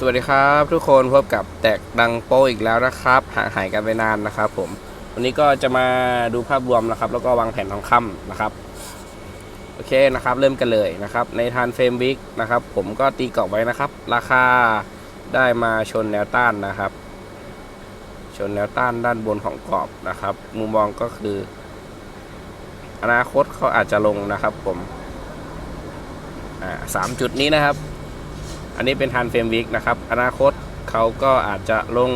สวัสดีครับทุกคนพบกับแตกดังโปอีกแล้วนะครับห่างหายกันไปนานนะครับผมวันนี้ก็จะมาดูภาพรวมนะครับ แล้วก็วางแผนทองคำนะครับโอเคนะครับ เริ่มกันเลยนะครับ ในทานเฟรมวิกนะครับ ผมก็ตีกรอบไว้นะครับ ราคาได้มาชนแนวต้านนะครับ ชนแนวต้านด้านบนของกรอบนะครับ มุมมองก็คือ อนาคตเขาอาจจะลงนะครับ ผมอ่าสามจุดนี้นะครับ อันนี้เป็นทันเฟรมวิกนะครับ อนาคตเขาก็อาจจะลง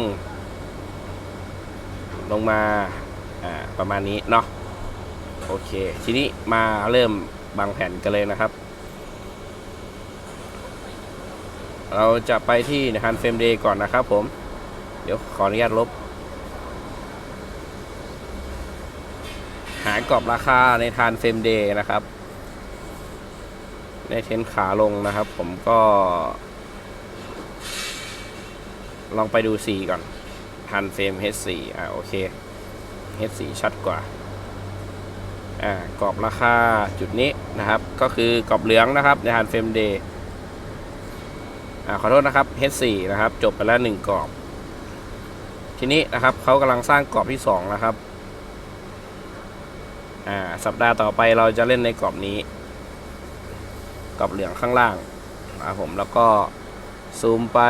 ลงมาประมาณนี้เนาะโอเค ทีนี้มาเริ่มบางแผนกันเลยนะครับ เราจะไปที่ทันเฟรมเดย์ก่อนนะครับผม เดี๋ยวขออนุญาตลบ หากรอบราคาในทานเฟรมเดย์นะครับในเทนขาลงนะครับ ผมก็ ลองไปดู4ก่อนทันเฟรม H4 อ่าโอเค H4 ชัดกว่า อ่ากรอบราคาจุดนี้นะครับ ก็คือกรอบเหลืองนะครับในทันเฟรมเดย์อ่าขอโทษนะครับ H4 นะครับ จบไปแล้ว 1 กรอบ ทีนี้นะครับเขากำลังสร้างกรอบที่ 2 นะครับ อ่าสัปดาห์ต่อไปเราจะเล่นในกรอบนี้ กรอบเหลืองข้างล่างนะครับผมแล้วก็ซูมไป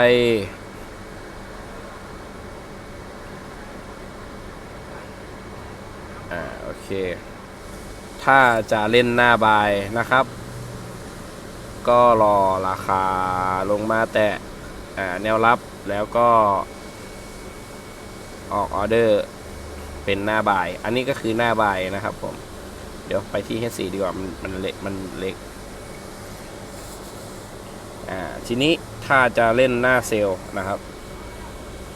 อ่าโอ เค ถ้าจะเล่นหน้าบายนะครับ ก็รอราคาลงมาแตะแนวรับแล้วก็ ออกออเดอร์เป็นหน้าบาย อันนี้ก็คือหน้าบายนะครับผม เดี๋ยวไปที่ H4 ดีกว่า มันมันเล็กมันเล็ก อ่า ทีนี้ถ้าจะเล่นหน้าเซลนะครับ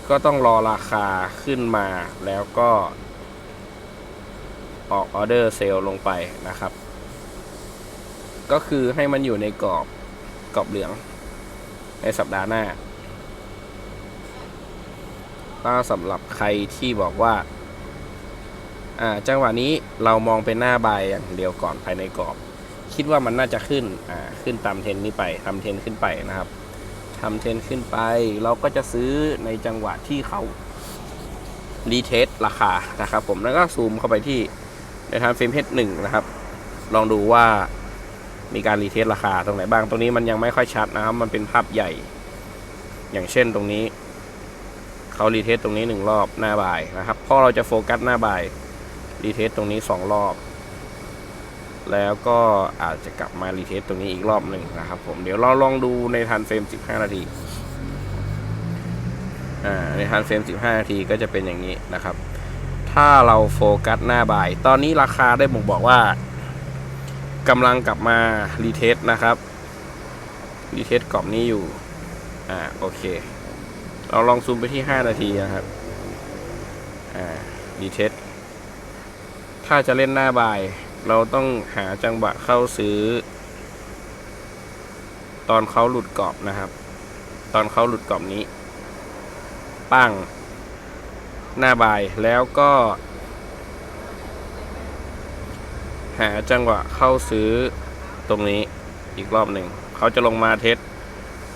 ก็ต้องรอราคาขึ้นมาแล้วก็ ออกออเดอร์เซลลงไปนะครับ ก็คือให้มันอยู่ในกรอบกรอบเหลือง ในสัปดาห์หน้าถ้าสำหรับใครที่บอกว่า อ่า จังหวะนี้เรามองเป็นหน้าบายอย่างเดียวก่อนภายในกรอบ คิดว่ามันน่าจะขึ้น อ่า ขึ้นตามเทนนี้ไปทำเทนขึ้นไปนะครับทำเทนขึ้นไป เราก็จะซื้อในจังหวะที่เขารีเทสราคานะครับผมแล้วก็ซูมเข้าไปที่ ในทางเฟรมเพชรหนึ่งนะครับ ลองดูว่ามีการรีเทสราคาตรงไหนบ้าง ตรงนี้มันยังไม่ค่อยชัดนะครับ มันเป็นภาพใหญ่ อย่างเช่นตรงนี้ เขารีเทสตรงนี้หนึ่งรอบหน้าบ่ายนะครับพราะเราจะโฟกัสหน้าบ่ายรีเทสตรงนี้สองรอบ แล้วก็อาจจะกลับมารีเทสตรงนี้อีกรอบหนึ่งนะครับ ผม เดี๋ยวเราลองดูในทันเฟรม 15 นาทีอ่าในทันเฟรม 15 นาทีก็จะเป็นอย่างนี้นะครับ ถ้าเราโฟกัสหน้าบ่าย ตอนนี้ราคาได้บ่งบอกว่ากำลังกลับมารีเทสนะครับรีเทสกรอบนี้อยู่ อ่าโอเค เราลองซูมไปที่ 5 นาทีนะครับ อ่ารีเทสถ้าจะเล่นหน้าบ่าย เราต้องหาจังหวะเข้าซื้อ ตอนเขาหลุดกรอบนะครับ ตอนเขาหลุดกรอบนี้ ปั้ง หน้าบายแล้วก็ หาจังหวะเข้าซื้อตรงนี้อีกรอบหนึ่ง เขาจะลงมาเทส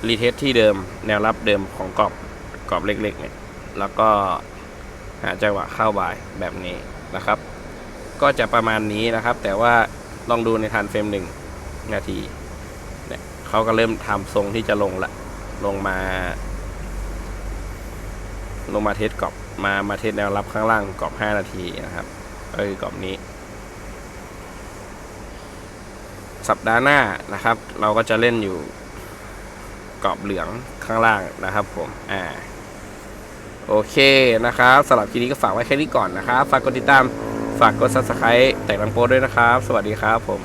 รีเทสที่เดิมแนวรับเดิมของกรอบกรอบเล็กๆเนี่ยแล้วก็หาจังหวะเข้าบายแบบนี้นะครับ ก็จะประมาณนี้นะครับ แต่ว่าลองดูในทันเฟรมหนึ่งนาทีเนี่ยเขาก็เริ่มทำทรงที่จะลงละ ลงมา ลงมาเทสกรอบ มามาเทสแนวรับข้างล่างกรอบ 5 นาทีนะครับก็คือกรอบนี้ สัปดาห์หน้านะครับ เราก็จะเล่นอยู่กรอบเหลืองข้างล่างนะครับผมอ่าโอเคนะครับสำหรับคลิปนี้ก็ฝากไว้แค่นี้ก่อนนะครับ ฝากกดติดตาม ฝากกด subscribe แต่งรังโปรด้วยนะครับ สวัสดีครับผม